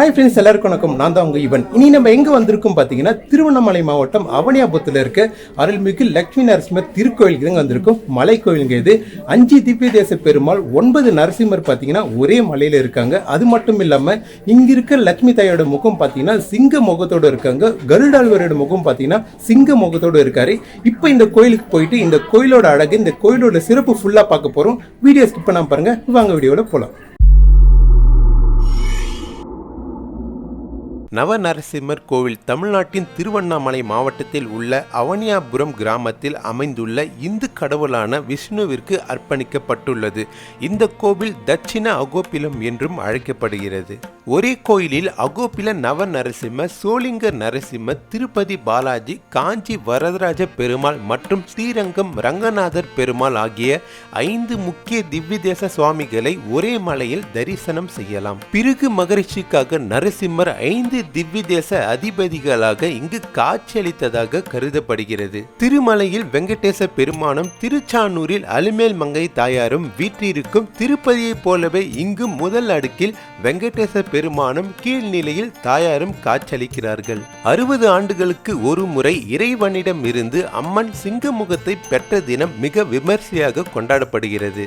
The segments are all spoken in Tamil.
ஹாய் ஃப்ரெண்ட்ஸ் எல்லாருக்கும் வணக்கம். நான் தான் உங்கள் இவன். இனி நம்ம எங்கே வந்திருக்கோம் பார்த்தீங்கன்னா திருவண்ணாமலை மாவட்டம் அவனியாபுரத்தில் இருக்க அருள்மிகு லக்ஷ்மி நரசிம்மர் திருக்கோயிலுக்கு தாங்க வந்திருக்கோம். மலை கோயிலுங்க இது. அஞ்சு திவ்ய தேச பெருமாள் ஒன்பது நரசிம்மர் பார்த்தீங்கன்னா ஒரே மலையில் இருக்காங்க. அது மட்டும் இல்லாமல் இங்கே இருக்க லக்ஷ்மி தாயோட முகம் பார்த்தீங்கன்னா சிங்க முகத்தோடு இருக்காங்க. கருடாழ்வரோட முகம் பார்த்தீங்கன்னா சிங்க முகத்தோடு இருக்காரு. இப்போ இந்த கோயிலுக்கு போயிட்டு இந்த கோயிலோட அழகு இந்த கோயிலோட சிறப்பு ஃபுல்லாக பார்க்க போகிறோம் வீடியோ ஸ்கிப் பண்ணாமல் பாருங்கள் வாங்க வீடியோவில் போகலாம் நவநரசிம்மர் கோவில் தமிழ்நாட்டின் திருவண்ணாமலை மாவட்டத்தில் உள்ள அவனியாபுரம் கிராமத்தில் அமைந்துள்ள இந்து கடவுளான விஷ்ணுவிற்கு அர்ப்பணிக்கப்பட்டுள்ளது. இந்த கோவில் தட்சிண அகோபிலம் என்றும் அழைக்கப்படுகிறது. ஒரே கோயிலில் அகோபில நவ நரசிம்மர் சோளிங்க திருப்பதி பாலாஜி காஞ்சி வரதராஜ பெருமாள் மற்றும் ஸ்ரீரங்கம் ரங்கநாதர் பெருமாள் ஆகிய ஐந்து முக்கிய திவ்ய தேச சுவாமிகளை ஒரே மலையில் தரிசனம் செய்யலாம். பிருகு மகரிஷிக்காக நரசிம்மர் ஐந்து திவ்ய தேச அதிபதிகளாக இங்கு காட்சியளித்ததாக கருதப்படுகிறது. திருமலையில் வெங்கடேச பெருமானும் திருச்சானூரில் அலுமேல் மங்கை தாயாரும் வீற்றிருக்கும் திருப்பதியைப் போலவே இங்கு முதல் அடுக்கில் வெங்கடேச பெருமானும் கீழ்நிலையில் தாயாரும் காட்சியளிக்கிறார்கள். அறுபது ஆண்டுகளுக்கு ஒரு முறை இறைவனிடம் இருந்து அம்மன் சிங்கமுகத்தை பெற்ற தினம் மிக விமர்சையாக கொண்டாடப்படுகிறது.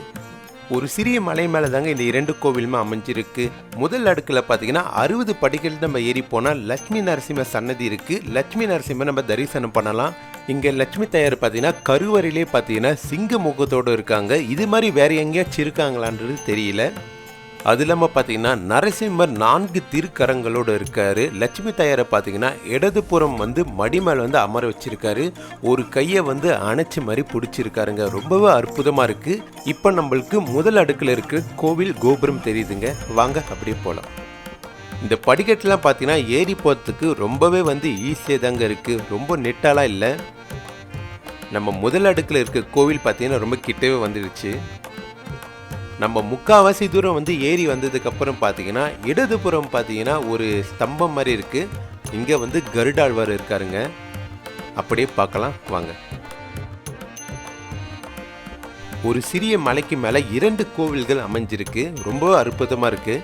ஒரு சிறிய மலை மேலே தாங்க இந்த இரண்டு கோவிலுமே அமைஞ்சிருக்கு. முதல் அடுக்கில் பார்த்தீங்கன்னா அறுபது படிகள் நம்ம ஏறி போனால் லட்சுமி நரசிம்ம சன்னதி இருக்கு. லட்சுமி நரசிம்ம நம்ம தரிசனம் பண்ணலாம். இங்கே லட்சுமி தாயார் பார்த்தீங்கன்னா கருவறையிலே பார்த்தீங்கன்னா சிங்க முகத்தோடு இருக்காங்க. இது மாதிரி வேற எங்கேயாச்சும் இருக்காங்களான்றது தெரியல. அது இல்லாமல் பார்த்தீங்கன்னா நரசிம்மர் நான்கு திருக்கரங்களோடு இருக்காரு. லட்சுமி தாயாரை பார்த்தீங்கன்னா இடதுபுறம் வந்து மடி மேலே வந்து அமர வச்சிருக்காரு. ஒரு கையை வந்து அணைச்சி மாதிரி பிடிச்சிருக்காருங்க. ரொம்பவே அற்புதமாக இருக்குது இப்போ நம்மளுக்கு முதல் அடுக்கில் இருக்க கோவில் கோபுரம் தெரியுதுங்க. வாங்க அப்படியே போகலாம் இந்த படிக்கட்டுலாம் பார்த்தீங்கன்னா ஏறி போகிறதுக்கு ரொம்பவே வந்து ஈஸியாக தாங்க இருக்குது ரொம்ப நெட்டாலாம் இல்லை. நம்ம முதல் அடுக்கில் இருக்க கோவில் பார்த்தீங்கன்னா ரொம்ப கிட்டவே வந்துடுச்சு. நம்ம முக்காவாசி தூரம் வந்து ஏறி வந்ததுக்கு அப்புறம் பார்த்தீங்கன்னா இடதுபுறம் பார்த்தீங்கன்னா ஒரு ஸ்தம்பம் மாதிரி இருக்கு. இங்கே வந்து கருடாழ்வார் இருக்காருங்க. அப்படியே பார்க்கலாம் வாங்க. ஒரு சிறிய மலைக்கு மேலே இரண்டு கோவில்கள் அமைஞ்சிருக்கு. ரொம்ப அற்புதமாக இருக்கு.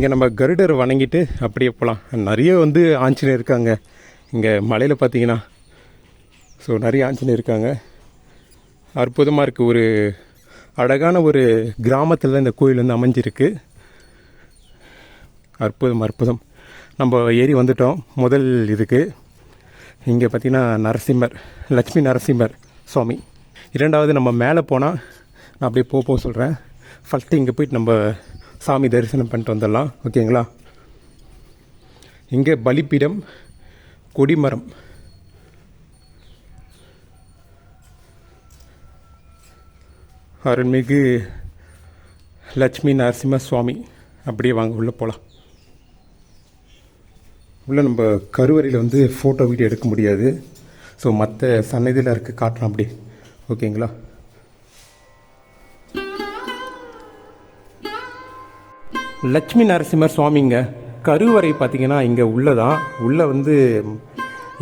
இங்கே நம்ம கருடர் வணங்கிட்டு அப்படியே போகலாம் நிறைய வந்து ஆஞ்சநேயர் இருக்காங்க. இங்கே மலையில் பார்த்தீங்கன்னா ஸோ நிறைய ஆஞ்சநேயர் இருக்காங்க. அற்புதமாக இருக்குது ஒரு அழகான ஒரு கிராமத்தில் தான் இந்த கோயில் வந்து அமைஞ்சிருக்கு. அற்புதம் அற்புதம். நம்ம ஏறி வந்துட்டோம். முதல் இதுக்கு இங்கே பார்த்தீங்கன்னா நரசிம்மர் லட்சுமி நரசிம்மர் சுவாமி. இரண்டாவது நம்ம மேலே போனால் நான் அப்படியே போக போக சொல்கிறேன் ஃபஸ்ட்டு இங்கே போயிட்டு நம்ம சாமி தரிசனம் பண்ணிட்டு வந்துடலாம் ஓகேங்களா? இங்கே பலிப்பீடம் கொடிமரம். அருள்மிகு லட்சுமி நரசிம்ம சுவாமி அப்படியே வாங்க உள்ளே போகலாம் உள்ளே நம்ம கருவறையில் வந்து ஃபோட்டோ வீடியோ எடுக்க முடியாது. ஸோ மற்ற சன்னதியில் இருக்க காட்டலாம் அப்படி ஓகேங்களா? லட்சுமி நரசிம்மர் சுவாமிங்க கருவறை பார்த்தீங்கன்னா இங்கே உள்ளதான். உள்ளே வந்து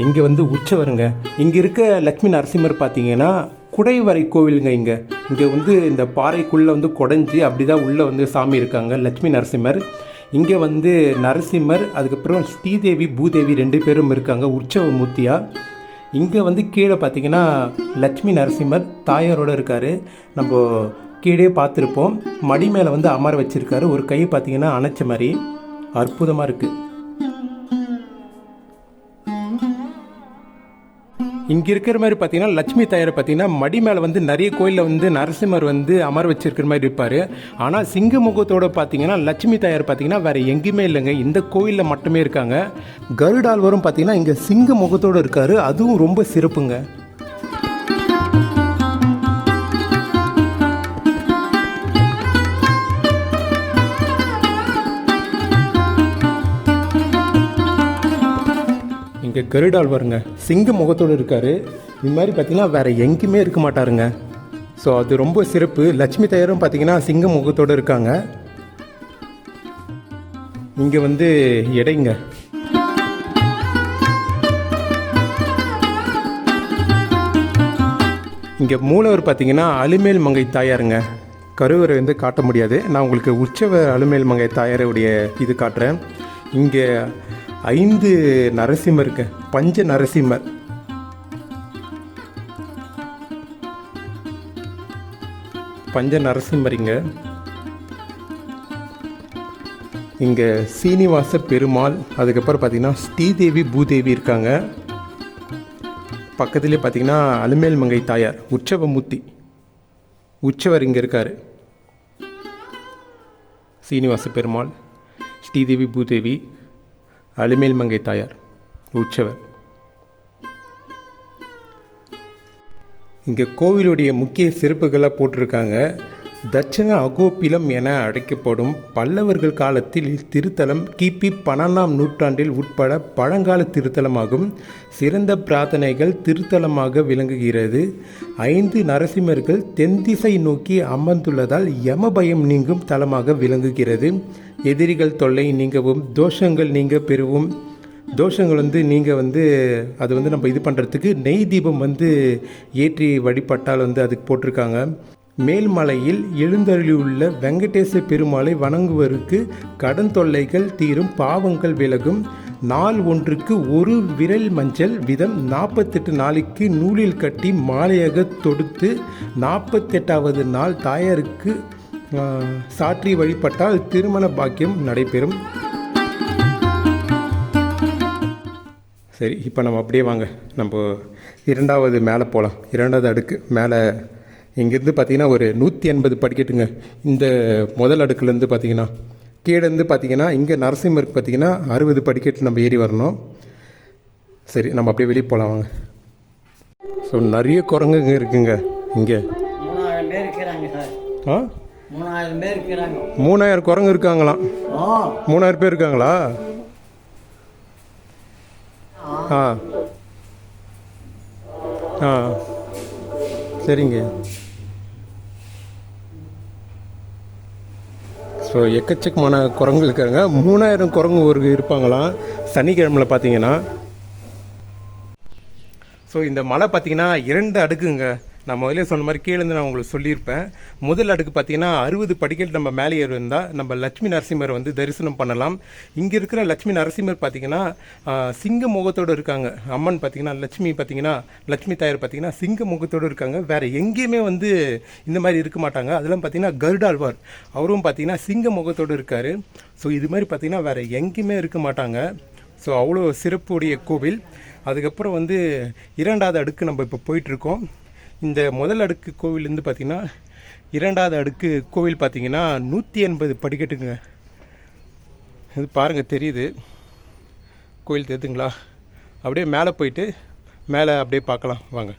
இங்கே வந்து உச்சவருங்க இங்கே இருக்க லட்சுமி நரசிம்மர் பார்த்தீங்கன்னா குடைவரை கோவிலுங்க இங்கே. இங்கே வந்து இந்த பாறைக்குள்ளே வந்து குடைஞ்சி அப்படி தான் உள்ளே வந்து சாமி இருக்காங்க லட்சுமி நரசிம்மர். இங்கே வந்து நரசிம்மர் அதுக்கப்புறம் ஸ்ரீதேவி பூதேவி ரெண்டு பேரும் இருக்காங்க உற்சவ மூர்த்தியாக இங்கே வந்து கீழே பார்த்தீங்கன்னா லட்சுமி நரசிம்மர் தாயாரோட இருக்கார். நம்ம கீழே பார்த்துருப்போம். மடி மேலே வந்து அமர வச்சுருக்காரு. ஒரு கை பார்த்தீங்கன்னா அணைச்ச மாதிரி. அற்புதமாக இருக்குது இங்கே இருக்கிற மாதிரி பார்த்தீங்கன்னா லட்சுமி தாயாரை பார்த்தீங்கன்னா மடி மேலே வந்து நிறைய கோயிலில் வந்து நரசிம்மர் வந்து அமர வச்சிருக்கிற மாதிரி இருப்பார். ஆனால் சிங்க முகத்தோட பார்த்தீங்கன்னா லட்சுமி தாயார் பார்த்தீங்கன்னா வேறு எங்கேயுமே இல்லைங்க. இந்த கோயிலில் மட்டுமே இருக்காங்க. கருடால்வரும் பார்த்தீங்கன்னா இங்கே சிங்க முகத்தோடு இருக்கார். அதுவும் ரொம்ப சிறப்புங்க. இங்கே கருடால் வருங்க சிங்க முகத்தோடு இருக்கார். இது மாதிரி பார்த்தீங்கன்னா வேறு எங்கேயுமே இருக்க மாட்டாருங்க. ஸோ அது ரொம்ப சிறப்பு. லட்சுமி தயாரும் பார்த்தீங்கன்னா சிங்க முகத்தோடு இருக்காங்க. இங்கே வந்து இடைங்க இங்கே மூலவர் பார்த்தீங்கன்னா அலுமேல் மங்கை தாயாருங்க. கருவரை வந்து காட்ட முடியாது. நான் உங்களுக்கு உற்சவ அலுமேல் மங்கை தாயாருடைய இது காட்டுறேன். இங்கே ஐந்து நரசிம்மர் இருக்கு பஞ்ச நரசிம்மர். பஞ்ச நரசிம்மரிங்க இங்கே. சீனிவாச பெருமாள் அதுக்கப்புறம் பார்த்திங்கன்னா ஸ்ரீதேவி பூதேவி இருக்காங்க. பக்கத்துலேயே பார்த்தீங்கன்னா அலுமேல் மங்கை தாயார் உற்சவமூர்த்தி. உற்சவர் இங்கே இருக்கார். சீனிவாச பெருமாள் ஸ்ரீதேவி பூதேவி. அலுமேல் மங்கை தாயார் உற்சவர். இங்கே கோவிலுடைய முக்கிய சிறப்புகளாக போட்டிருக்காங்க. தட்சண அகோபிலம் என அழைக்கப்படும் பல்லவர்கள் காலத்தில் இத்திருத்தலம் கிபி பன்னெண்டாம் நூற்றாண்டில் உட்பட பழங்கால திருத்தலமாகும். சிறந்த பிரார்த்தனைகள் திருத்தலமாக விளங்குகிறது. ஐந்து நரசிம்மர்கள் தென்திசை நோக்கி அமர்ந்துள்ளதால் யமபயம் நீங்கும் தலமாக விளங்குகிறது. எதிரிகள் தொல்லை நீங்கவும் தோஷங்கள் நீங்க பெறவும் தோஷங்கள் வந்து நீங்கள் வந்து அது வந்து நம்ம இது பண்ணுறதுக்கு நெய் தீபம் வந்து ஏற்றி வழிபட்டால் வந்து அதுக்கு போட்டிருக்காங்க. மேல்மலையில் எழுந்தருளியுள்ள வெங்கடேச பெருமாளை வணங்குவதற்கு கடன் தொல்லைகள் தீரும் பாவங்கள் விலகும். நாள் ஒன்றுக்கு ஒரு விரல் மஞ்சள் விதம் நாற்பத்தெட்டு நாளைக்கு நூலில் கட்டி மாலையாக தொடுத்து நாற்பத்தெட்டாவது நாள் தாயாருக்கு சாற்றி வழிபட்டால் திருமண பாக்கியம் நடைபெறும். சரி இப்போ நம்ம அப்படியே வாங்க. நம்ம இரண்டாவது மேலே போகலாம் இரண்டாவது அடுக்கு மேலே இங்கேருந்து பார்த்தீங்கன்னா ஒரு நூற்றி எண்பது படிக்கட்டுங்க. இந்த முதல் அடுக்குலேருந்து பார்த்தீங்கன்னா கீழேருந்து பார்த்தீங்கன்னா இங்கே நரசிம்மருக்கு பார்த்தீங்கன்னா அறுபது படிக்கட்டு நம்ம ஏறி வரணும். சரி நம்ம அப்படியே வெளியே போகலாம் வாங்க. ஸோ நிறைய குரங்குங்க இருக்குங்க இங்கே. ஆ? மூணாயிரம் குரங்கு இருக்காங்களாம். மூணாயிரம் பேர் இருக்காங்களா? ஆ. ஆ. சரிங்க. ஸோ எக்கச்சக்கமான குரங்கு இருக்காங்க. மூணாயிரம் குரங்கு ஒரு இருப்பாங்களாம். சனிக்கிழமையில் பார்த்தீங்கன்னா ஸோ இந்த மலை பார்த்தீங்கன்னா இரண்டு அடுக்குங்க. நான் முதலே சொன்ன மாதிரி கீழேருந்து நான் உங்களுக்கு சொல்லியிருப்பேன். முதல் அடுக்கு பார்த்தீங்கன்னா அறுபது படிக்கட்டு நம்ம மேலே ஏறி இருந்தால் நம்ம லட்சுமி நரசிம்மர் வந்து தரிசனம் பண்ணலாம். இங்கே இருக்கிற லட்சுமி நரசிம்மர் பார்த்தீங்கன்னா சிங்க முகத்தோடு இருக்காங்க. அம்மன் பார்த்தீங்கன்னா லட்சுமி பார்த்தீங்கன்னா லட்சுமி தாயார் பார்த்தீங்கன்னா சிங்க முகத்தோடு இருக்காங்க. வேறு எங்கேயுமே வந்து இந்த மாதிரி இருக்க மாட்டாங்க. அதெல்லாம் பார்த்தீங்கன்னா கருடாழ்வார். அவரும் பார்த்தீங்கன்னா சிங்க முகத்தோடு இருக்கார். ஸோ இது மாதிரி பார்த்தீங்கன்னா வேறு எங்கேயுமே இருக்க மாட்டாங்க. ஸோ அவ்வளோ சிறப்புடைய கோவில். அதுக்கப்புறம் வந்து இரண்டாவது அடுக்கு நம்ம இப்போ போயிட்டுருக்கோம் இந்த முதல் அடுக்கு கோவிலேருந்து பார்த்திங்கன்னா இரண்டாவது அடுக்கு கோவில் பார்த்திங்கன்னா நூற்றி எண்பது படிக்கட்டுங்க. இது பாருங்கள் தெரியுது. கோயில் தெரியுதுங்களா? அப்படியே மேலே போயிட்டு மேலே அப்படியே பார்க்கலாம். வாங்க.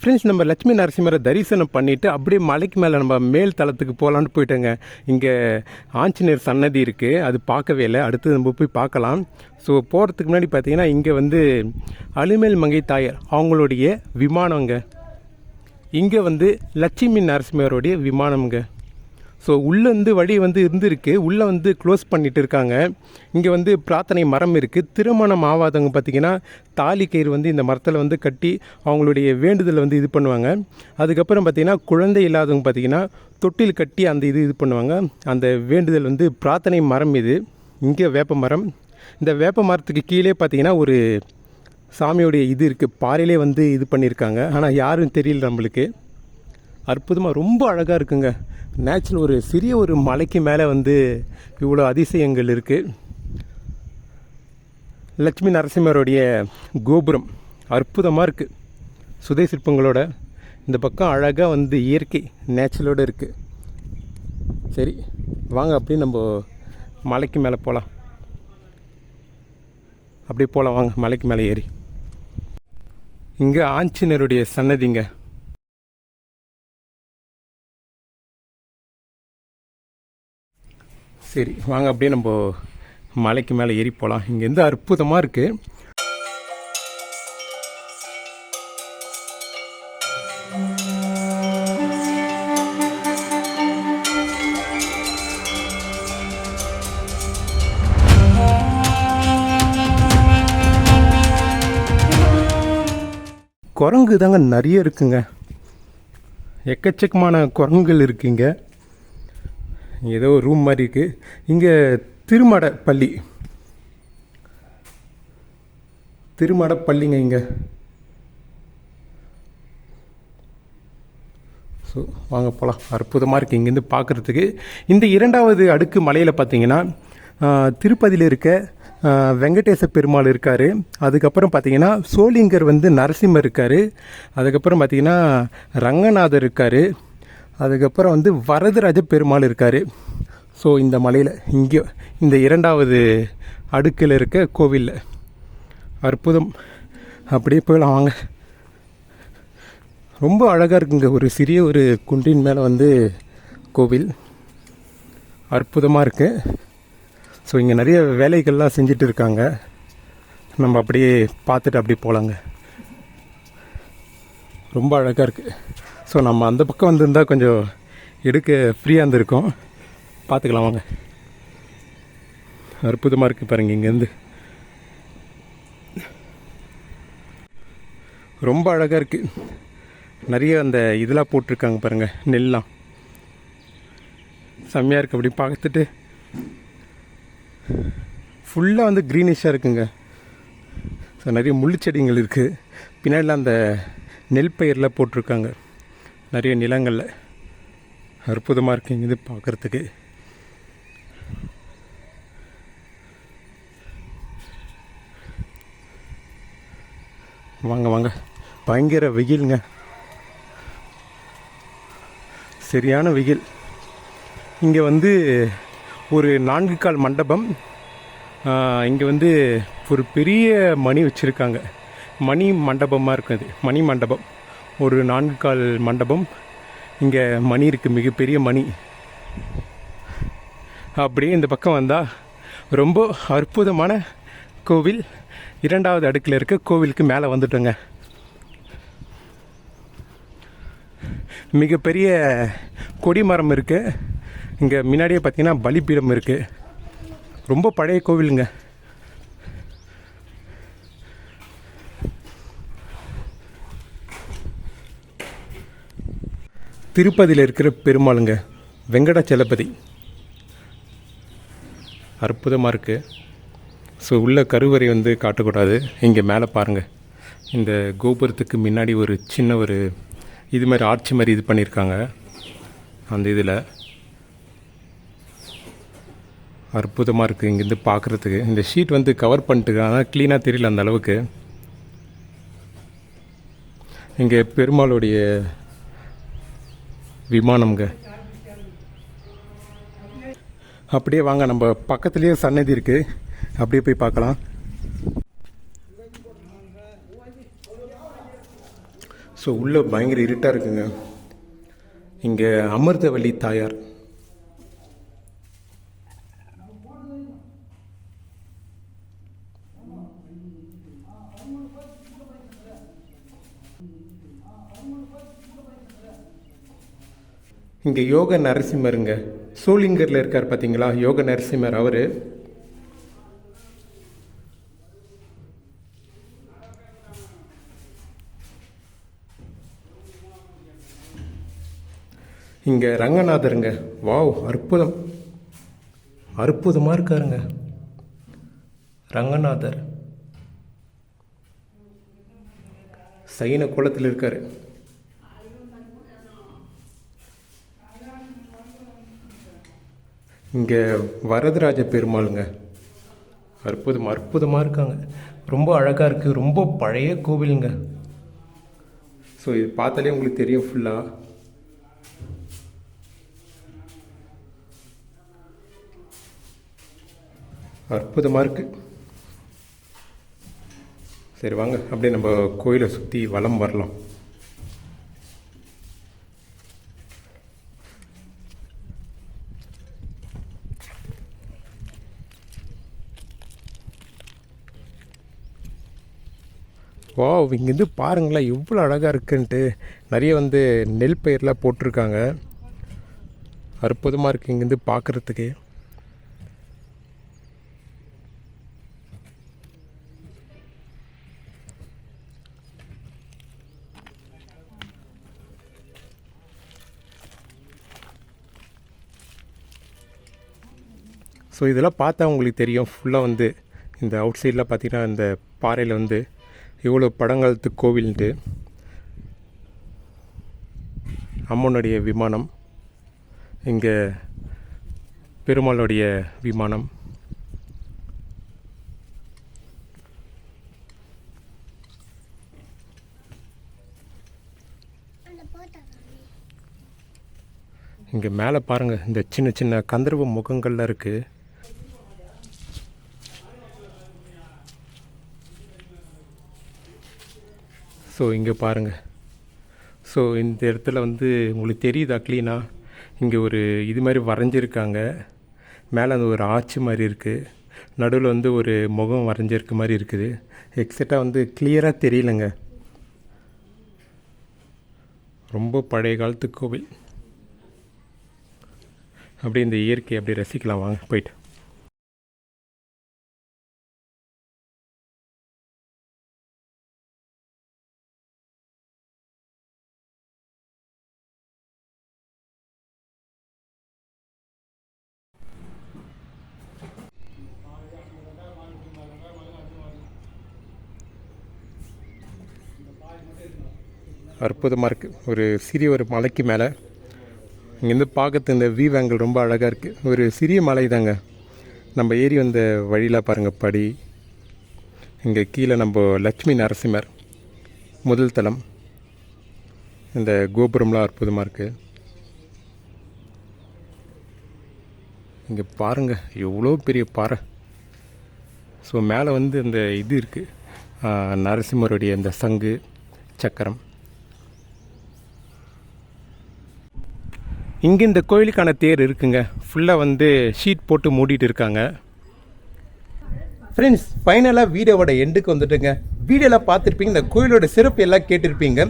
ஃப்ரெண்ட்ஸ் நம்ம லட்சுமி நரசிம்மரை தரிசனம் பண்ணிவிட்டு அப்படியே மலைக்கு மேலே நம்ம மேல் தளத்துக்கு போகலான்னு போயிட்டோங்க. இங்கே ஆஞ்சநேயர் சன்னதி இருக்குது அது பார்க்கவே இல்லை. அடுத்து நம்ம போய் பார்க்கலாம். ஸோ போகிறதுக்கு முன்னாடி பார்த்திங்கன்னா இங்கே வந்து அலுமேல் மங்கை தாயார் அவங்களுடைய விமானங்க. இங்கே வந்து லட்சுமி நரசிம்மருடைய விமானம்ங்க. ஸோ உள்ளேருந்து வழி வந்து இருந்திருக்கு. உள்ளே வந்து க்ளோஸ் பண்ணிட்டு இருக்காங்க. இங்கே வந்து பிரார்த்தனை மரம் இருக்குது திருமணம் ஆகாதவங்க பார்த்தீங்கன்னா தாலி கயிறு வந்து இந்த மரத்தில் வந்து கட்டி அவங்களுடைய வேண்டுதலை வந்து இது பண்ணுவாங்க. அதுக்கப்புறம் பார்த்திங்கன்னா குழந்தை இல்லாதவங்க பார்த்தீங்கன்னா தொட்டில் கட்டி அந்த இது இது பண்ணுவாங்க. அந்த வேண்டுதல் வந்து பிரார்த்தனை மரம் இது. இங்கே வேப்ப மரம் இந்த வேப்ப மரத்துக்கு கீழே பார்த்தீங்கன்னா ஒரு சாமியோடைய இது இருக்குது பாறையிலே வந்து இது பண்ணியிருக்காங்க. ஆனால் யாரும் தெரியல நம்மளுக்கு. அற்புதமாக ரொம்ப அழகாக இருக்குங்க. நேச்சுரல் ஒரு சிறிய ஒரு மலைக்கு மேலே வந்து இவ்வளோ அதிசயங்கள் இருக்குது லட்சுமி நரசிம்மருடைய கோபுரம் அற்புதமாக இருக்குது சுதை சிற்பங்களோட இந்த பக்கம் அழகாக வந்து இயற்கை நேச்சுரலோடு இருக்குது சரி வாங்க அப்படியே நம்ம மலைக்கு மேலே போகலாம் அப்படியே போகலாம் வாங்க மலைக்கு மேலே ஏறி. இங்கே ஆஞ்சநேயருடைய சன்னதிங்க. சரி வாங்க அப்படியே நம்ம மலைக்கு மேலே ஏறி போகலாம் இங்கேருந்து அற்புதமாக இருக்குது குரங்கு தாங்க நிறைய இருக்குங்க. எக்கச்சக்கமான குரங்குகள் இருக்குங்க. ஏதோ ரூம் மாதிரி இருக்குது இங்கே திருமட பள்ளி திருமட பள்ளிங்க இங்கே. ஸோ வாங்க போகலாம் அற்புதமாக இருக்குது இங்கேருந்து பார்க்குறதுக்கு இந்த இரண்டாவது அடுக்கு மலையில் பார்த்தீங்கன்னா திருப்பதியில் இருக்க வெங்கடேச பெருமாள் இருக்கார். அதுக்கப்புறம் பார்த்தீங்கன்னா சோளிங்கர் வந்து நரசிம்மர் இருக்கார். அதுக்கப்புறம் பார்த்தீங்கன்னா ரங்கநாதர் இருக்கார். அதுக்கப்புறம் வந்து வரதராஜ பெருமாள் இருக்கார். ஸோ இந்த மலையில் இங்கே இந்த இரண்டாவது அடுக்கில் இருக்க கோவிலில். அற்புதம். அப்படியே போயிடலாம் வாங்க. ரொம்ப அழகாக இருக்குங்க. ஒரு சிறிய ஒரு குன்றின் மேலே வந்து கோவில். அற்புதமாக இருக்குது ஸோ இங்கே நிறைய வேலைகள்லாம் செஞ்சுட்டு இருக்காங்க நம்ம அப்படியே பார்த்துட்டு அப்படியே போகலாங்க ரொம்ப அழகாக இருக்குது ஸோ நம்ம அந்த பக்கம் வந்திருந்தா கொஞ்சம் எடுக்க ஃப்ரீயாக இருந்திருக்கோம். பார்த்துக்கலாம் வாங்க. அற்புதமாக இருக்குது பாருங்க இங்கேருந்து. ரொம்ப அழகாக இருக்குது நிறைய அந்த இதெல்லாம் போட்டிருக்காங்க பாருங்கள் நெல்லாம். செம்மையாக இருக்குது அப்படி பார்த்துட்டு ஃபுல்லாக வந்து க்ரீனிஷாக இருக்குங்க. ஸோ நிறைய முள்ளு இருக்குது பின்னாடிலாம் அந்த நெல் பயிரெலாம் போட்டிருக்காங்க. நிறைய நிலங்களில். அற்புதமாக இருக்குங்க இது பார்க்குறதுக்கு வாங்க வாங்க. பயங்கர வெயிலுங்க. சரியான வெயில். இங்கே வந்து ஒரு நான்கு கால் மண்டபம் இங்கே வந்து ஒரு பெரிய மணி வச்சுருக்காங்க. மணி மண்டபமாக இருக்கும் அது மணி மண்டபம். ஒரு நான்கு கால் மண்டபம். இங்கே மணி இருக்குது மிகப்பெரிய மணி. அப்படியே இந்த பக்கம் வந்தால் ரொம்ப அற்புதமான கோவில். இரண்டாவது அடுக்கில் இருக்க கோவிலுக்கு மேலே வந்துட்டோங்க. மிகப்பெரிய கொடிமரம் இருக்குது இங்கே முன்னாடியே பார்த்தீங்கன்னா பலிபீடம் இருக்குது ரொம்ப பழைய கோவிலுங்க. திருப்பதியில் இருக்கிற பெருமாளுங்க வெங்கடாச்சலபதி. அற்புதமாக இருக்குது ஸோ உள்ள கருவறை வந்து காட்டக்கூடாது. இங்கே மேலே பாருங்கள் இந்த கோபுரத்துக்கு முன்னாடி ஒரு சின்ன ஒரு இது மாதிரி ஆட்சி மாதிரி இது பண்ணியிருக்காங்க அந்த இதில். அற்புதமாக இருக்குது இங்கேருந்து பார்க்குறதுக்கு இந்த ஷீட் வந்து கவர் பண்ணிட்டு ஆனால் க்ளீனாக தெரியல அந்த அளவுக்கு. இங்கே பெருமாளுடைய விமானம்ங்க. அப்படியே வாங்க நம்ம பக்கத்துலேயே சன்னதி இருக்குது அப்படியே போய் பார்க்கலாம். ஸோ உள்ளே பயங்கர இருட்டாக இருக்குங்க. இங்கே அமிர்தவல்லி தாயார். இங்கே யோக நரசிம்மருங்க. சோளிங்கரில் இருக்கார் பார்த்தீங்களா யோக நரசிம்மர் அவர். இங்கே ரங்கநாதருங்க. வாவ் அற்புதம். அற்புதமாக இருக்காருங்க. ரங்கநாதர். சைன குளத்தில் இருக்காரு. இங்கே வரதராஜ பெருமாளுங்க. அற்புதம் அற்புதமாக இருக்காங்க. ரொம்ப அழகாக இருக்குது ரொம்ப பழைய கோவிலுங்க. ஸோ இது பார்த்தாலே உங்களுக்கு தெரியும் ஃபுல்லாக அற்புதமாக இருக்குது சரி வாங்க. அப்படியே நம்ம கோயிலை சுற்றி வலம் வரலாம். வா இங்கேருந்து பாருங்களேன் எவ்வளோ அழகாக இருக்குன்ட்டு. நிறைய வந்து நெல் பயிரெலாம் போட்டிருக்காங்க. அற்புதமாக இருக்குது இங்கேருந்து பார்க்குறதுக்கு ஸோ இதெல்லாம் பார்த்தா உங்களுக்கு தெரியும். ஃபுல்லாக வந்து இந்த அவுட் சைடெலாம் பார்த்திங்கன்னா இந்த பாறையில் வந்து இவ்வளோ படங்காலத்து கோவில்ன்ட்டு. அம்மனுடைய விமானம். இங்கே பெருமாளுடைய விமானம். இங்கே மேலே பாருங்கள் இந்த சின்ன சின்ன கந்தர்வ முகங்கள்லாம் இருக்குது ஸோ இங்கே பாருங்கள் ஸோ இந்த இடத்துல வந்து உங்களுக்கு தெரியுதா க்ளீனாக இங்கே ஒரு இது மாதிரி வரைஞ்சிருக்காங்க. மேலே அந்த ஒரு ஆச்சு மாதிரி இருக்குது நடுவில் வந்து ஒரு முகம் வரைஞ்சிருக்க மாதிரி இருக்குது. எக்ஸட்டாக வந்து கிளியராக தெரியலங்க. ரொம்ப பழைய காலத்து கோவில். அப்படியே இந்த இயற்கையை அப்படியே ரசிக்கலாம். வாங்க போயிட்டு. அற்புதமாக இருக்குது ஒரு சிறிய ஒரு மலைக்கு மேலே. இங்கேருந்து பார்க்கறது இந்த வியூ ஆங்கிள் ரொம்ப அழகாக இருக்குது ஒரு சிறிய மலை தாங்க. நம்ம ஏறி வந்த வழியில் பாருங்கள் படி. இங்கே கீழே நம்ம லட்சுமி நரசிம்மர் முதல் தளம். இந்த கோபுரம்லாம் அற்புதமாக இருக்குது இங்கே பாருங்கள் எவ்வளோ பெரிய பாறை. ஸோ மேலே வந்து இந்த இது இருக்குது நரசிம்மருடைய இந்த சங்கு. சக்கரம். இங்கே இந்த கோயிலுக்கான தேர் இருக்குங்க. ஃபுல்லாக வந்து ஷீட் போட்டு மூடிட்டு இருக்காங்க. ஃப்ரெண்ட்ஸ் ஃபைனலாக வீடியோவோட எண்டுக்கு வந்துட்டுங்க. வீடியோவில் பார்த்துருப்பீங்க இந்த கோயிலோட சிறப்பு எல்லாம் கேட்டிருப்பீங்க.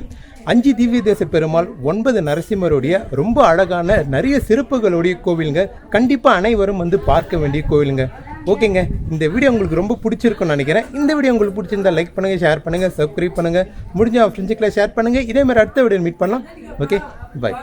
அஞ்சு திவ்ய தேச பெருமாள் ஒன்பது நரசிம்மருடைய ரொம்ப அழகான நிறைய சிறப்புகளுடைய கோவிலுங்க. கண்டிப்பாக அனைவரும் வந்து பார்க்க வேண்டிய கோவிலுங்க. ஓகேங்க இந்த வீடியோ உங்களுக்கு ரொம்ப பிடிச்சிருக்கும்னு நினைக்கிறேன். இந்த வீடியோ உங்களுக்கு பிடிச்சிருந்தா லைக் பண்ணுங்கள் ஷேர் பண்ணுங்கள் சப்ஸ்கிரைப் பண்ணுங்கள் முடிஞ்ச ஃப்ரெண்ட்ஸுக்கெல்லாம் ஷேர் பண்ணுங்கள் இதே மாதிரி அடுத்த வீடியோ மீட் பண்ணலாம். Okay bye